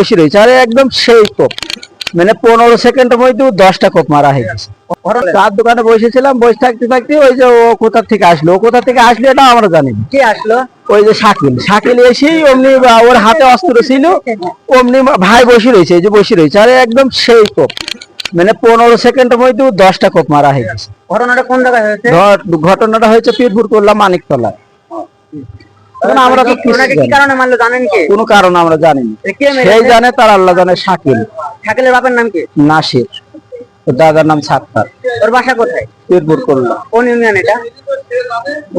বসে রয়েছে। আরে একদম সেই কোপ। মানে পনেরো সেকেন্ডের মধ্যে দশটা কোপ মারা হয়ে গেছে। তার দোকানে বসেছিলাম বসে থাকতে থাকতে ওই যে ও কোথা থেকে আসলো? কোথা থেকে আসলো এটা আমরা জানি কে আসলো? ওই যে শাকিল। শাকিল এসেই অমনি ওর হাতে অস্ত্র ছিল অমনি ভাই বসে রয়েছে এই যে বসে রয়েছে। আরে একদম সেই কোপ। মানে পনেরো সেকেন্ডের মধ্যে দশটা কোপ মারা হয়ে গেছে। ঘটনাটা কোন জায়গায় হয়েছে? ঘট- ঘটনাটা হয়েছে পীরপুর করলাম মানিকতলা। এখন আমরা তো কি কারণে মারলো জানেন কে? কোনো কারণ আমরা জানি না। সেই মেরেছে জানে তার আল্লাহ জানে শাকিল। শাকিলের বাপের নাম কি? নাসির। দাদার নাম সাত্তার। ওর বাসা কোথায়? পীরপুর করলাম কোন ইউনিয়ন এটা?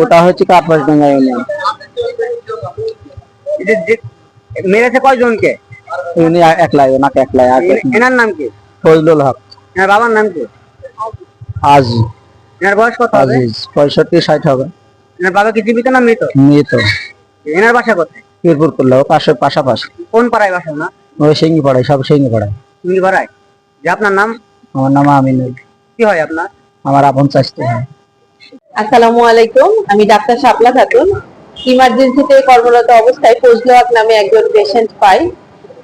ওটা হচ্ছে কাঠবাসডাঙ্গা ইউনিয়ন। মেরেছে কয়জনকে? উনি একলাই ওনাকে একলাই আর এনার নাম কি? ফজলুল হক। এনার বাবার নাম কি? আজ এনার বয়স কত হবে? পঁয়ষট্টি ষাট হবে। এনার বাবা কি জীবিত না মৃত? মৃত। এনার বাসা কোথায়? পীরপুর করলাম পাশে পাশাপাশি। কোন পাড়ায় বাসা না ওই সিঙ্গি পড়ায় সব সিঙ্গি পড়ায় পাড়ায় যে আপনার নাম? আমার নাম আমিনুল। কি হয় আপনার? আমার আপন চাইতে হয়। আসসালামু আলাইকুম আমি ডাক্তার শাপলা খাতুন। ইমার্জেন্সিতে কর্মরত অবস্থায় ফজলুয়াক নামে একজন পেশেন্ট পাই।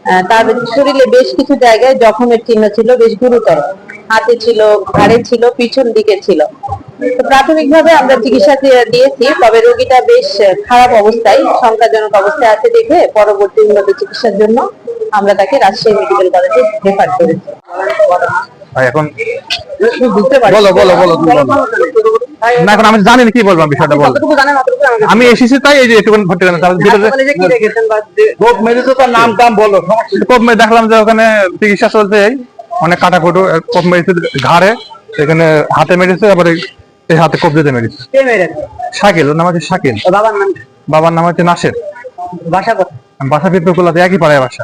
আহ, তার শরীরে বেশ কিছু জায়গায় জখমের চিহ্ন ছিল বেশ গুরুতর। হাতে ছিল ঘাড়ে ছিল পিছন দিকে ছিল। তো প্রাথমিকভাবে আমরা চিকিৎসা দিয়েছি তবে রোগীটা বেশ খারাপ অবস্থায় শঙ্কাজনক অবস্থায় আছে দেখে পরবর্তী উন্নত চিকিৎসার জন্য আমরা তাকে রাজশাহী মেডিকেল কলেজে রেফার করেছি। এখন বুঝতে পারি বলো, বলো, বলো, না এখন আমি জানি কি বলব বিষয়টা বল। কতটুকু জানেন অতটুকু আমাকে আমি এসেছি তাই এই যে একটু ভর্তি করেন তার ভিতরে হাসপাতালে যে কি দেখেছেন বা যে- গোপ মেরেছে তার নাম টাম বলো কোপ মেরে দেখলাম যে ওখানে চিকিৎসা চলছে এই। অনেক কাটা ফুটো কোপ মেরেছে ঘাড়ে এখানে হাতে মেরেছে তারপরে এই- হাতে কোপ দিতে মেরেছে। শাকিল ওর নাম হচ্ছে শাকিল। বাবার নাম? বাবার নাম হচ্ছে নাসের। বাসা বাসা করলাতে একই পাড়ায় বাসা।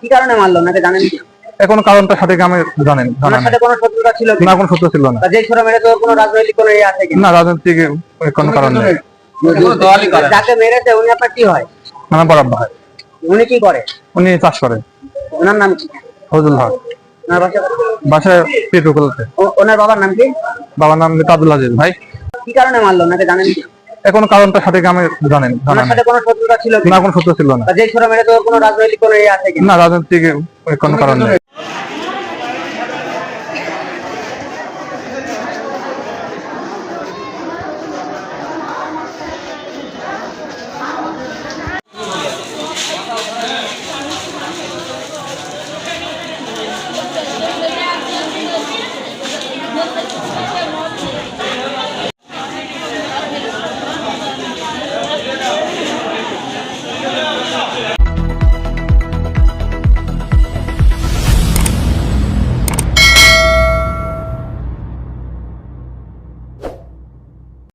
কি কারণে মারলো ওনাকে জানেন কি এখন কারণটা সঠিক আমি জানেন জানা সাথে কোনো শত্রুতা ছিল না কোনো সত্য ছিল না। যে ছোট মেরেছে ওর কোনো রাজনৈতিক কোনো ইয়ে আছে কি? না রাজনৈতিক কোনো কারণ নেই। যাকে মেরেছে উনি আপনার কি হয়? নাম বরাব ভাই উনি কি করে? উনি চাষ করে। ওনার নাম কি? ফজল হক। বাসা? বাসায় করলাতে ও- ওনার বাবার নাম কি? বাবার নাম তাবুল আজিজ ভাই। কি কারণে মারলো? ওনাকে জানেন কি? এখন কারণটা সঠিক আমি জানেন জানা ওনার সাথে কোনো শত্রুতা ছিল না কোনো সত্য ছিল না। যে ছোট মেরে তো কোনো রাজনৈতিক কোনো ইয়ে আছে কি? না রাজনৈতিক কোনো কারণ নেই।